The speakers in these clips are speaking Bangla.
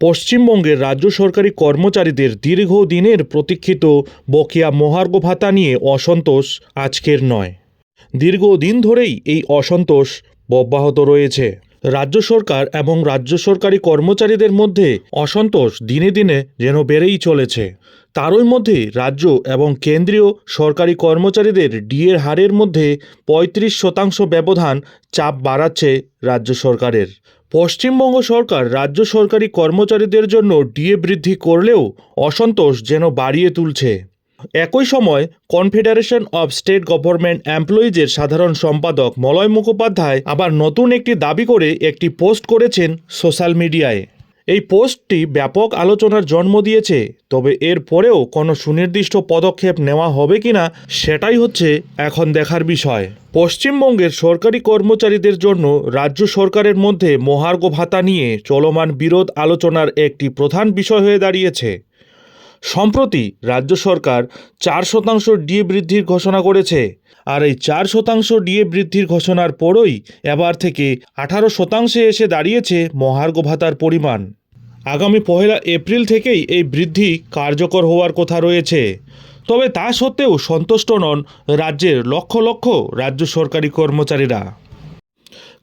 পশ্চিমবঙ্গের রাজ্য সরকারি কর্মচারীদের দীর্ঘদিনের প্রতীক্ষিত বকেয়া মহার্ঘ ভাতা নিয়ে অসন্তোষ আজকের নয়। দীর্ঘদিন ধরেই এই অসন্তোষ অব্যাহত রয়েছে। রাজ্য সরকার এবং রাজ্য সরকারি কর্মচারীদের মধ্যে অসন্তোষ দিনে দিনে যেন বেড়েই চলেছে। তারই মধ্যে রাজ্য এবং কেন্দ্রীয় সরকারি কর্মচারীদের ডিএর হারের মধ্যে পঁয়ত্রিশ শতাংশ ব্যবধান চাপ বাড়াচ্ছে রাজ্য সরকারের। পশ্চিমবঙ্গ সরকার রাজ্য সরকারি কর্মচারীদের জন্য ডিএ বৃদ্ধি করলেও অসন্তোষ যেন বাড়িয়ে তুলছে। একই সময় কনফেডারেশন অব স্টেট গভর্নমেন্ট এমপ্লয়িজের সাধারণ সম্পাদক মলয় মুখোপাধ্যায় আবার নতুন একটি দাবি করে একটি পোস্ট করেছেন সোশ্যাল মিডিয়ায়। এই পোস্টটি ব্যাপক আলোচনার জন্ম দিয়েছে, তবে এর পরেও কোনো সুনির্দিষ্ট পদক্ষেপ নেওয়া হবে কিনা সেটাই হচ্ছে এখন দেখার বিষয়। পশ্চিমবঙ্গের সরকারি কর্মচারীদের জন্য রাজ্য সরকারের মধ্যে মহার্ঘ ভাতা নিয়ে চলমান বিরোধ আলোচনার একটি প্রধান বিষয় হয়ে দাঁড়িয়েছে। সম্প্রতি রাজ্য সরকার চার শতাংশ ডিএ বৃদ্ধির ঘোষণা করেছে। আর এই চার শতাংশ ডিএ বৃদ্ধির ঘোষণার পরই এবার থেকে আঠারো শতাংশে এসে দাঁড়িয়েছে মহার্ঘ ভাতার পরিমাণ। আগামী পহেলা এপ্রিল থেকেই এই বৃদ্ধি কার্যকর হওয়ার কথা রয়েছে। তবে তা সত্ত্বেও সন্তুষ্ট নন রাজ্যের লক্ষ লক্ষ রাজ্য সরকারি কর্মচারীরা।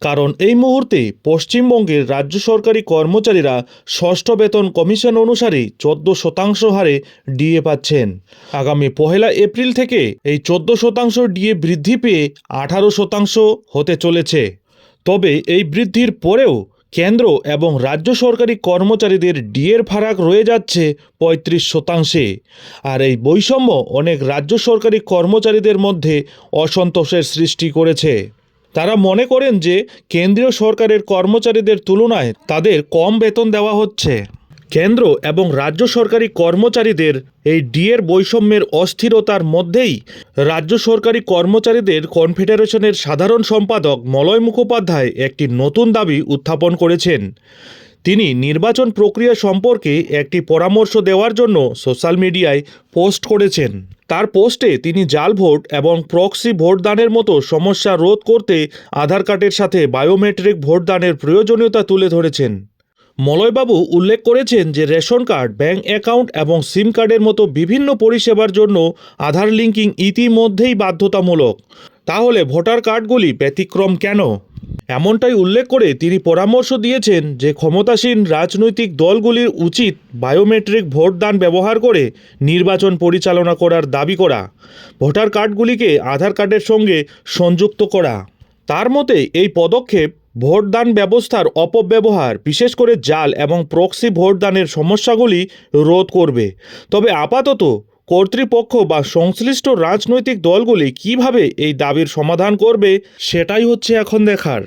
কারণ এই মুহূর্তে পশ্চিমবঙ্গের রাজ্য সরকারি কর্মচারীরা ষষ্ঠ বেতন কমিশন অনুসারে চোদ্দ শতাংশ হারে ডিএ পাচ্ছেন। আগামী পহেলা এপ্রিল থেকে এই চোদ্দ শতাংশ ডিএ বৃদ্ধি পেয়ে আঠারো শতাংশ হতে চলেছে। তবে এই বৃদ্ধির পরেও কেন্দ্র এবং রাজ্য সরকারি কর্মচারীদের ডিএর ফারাক রয়ে যাচ্ছে পঁয়ত্রিশ শতাংশে। আর এই বৈষম্য অনেক রাজ্য সরকারি কর্মচারীদের মধ্যে অসন্তোষের সৃষ্টি করেছে। তারা মনে করেন যে কেন্দ্রীয় সরকারের কর্মচারীদের তুলনায় তাদের কম বেতন দেওয়া হচ্ছে। কেন্দ্র এবং রাজ্য সরকারি কর্মচারীদের এই ডিএর বৈষম্যের অস্থিরতার মধ্যেই রাজ্য সরকারি কর্মচারীদের কনফেডারেশনের সাধারণ সম্পাদক মলয় মুখোপাধ্যায় একটি নতুন দাবি উত্থাপন করেছেন। তিনি নির্বাচন প্রক্রিয়া সম্পর্কে একটি পরামর্শ দেওয়ার জন্য সোশ্যাল মিডিয়ায় পোস্ট করেছেন। তার পোস্টে তিনি জাল ভোট এবং প্রক্সি ভোটদানের মতো সমস্যা রোধ করতে আধার কার্ডের সাথে বায়োমেট্রিক ভোটদানের প্রয়োজনীয়তা তুলে ধরেছেন। মলয়বাবু উল্লেখ করেছেন যে রেশন কার্ড ব্যাঙ্ক অ্যাকাউন্ট এবং সিম কার্ডের মতো বিভিন্ন পরিষেবার জন্য আধার লিঙ্কিং ইতিমধ্যেই বাধ্যতামূলক। তাহলে ভোটার কার্ডগুলি ব্যতিক্রম কেন? এমনটাই উল্লেখ করে তিনি পরামর্শ দিয়েছেন যে ক্ষমতাসীন রাজনৈতিক দলগুলির উচিত বায়োমেট্রিক ভোটদান ব্যবহার করে নির্বাচন পরিচালনা করার দাবি করা, ভোটার কার্ডগুলিকে আধার কার্ডের সঙ্গে সংযুক্ত করা। তার মতে, এই পদক্ষেপ ভোটদান ব্যবস্থার অপব্যবহার, বিশেষ করে জাল এবং প্রক্সি ভোটদানের সমস্যাগুলি রোধ করবে। তবে আপাতত কর্তৃপক্ষ বা সংশ্লিষ্ট রাজনৈতিক দলগুলি কীভাবে এই দাবির সমাধান করবে, সেটাই হচ্ছে এখন দেখার।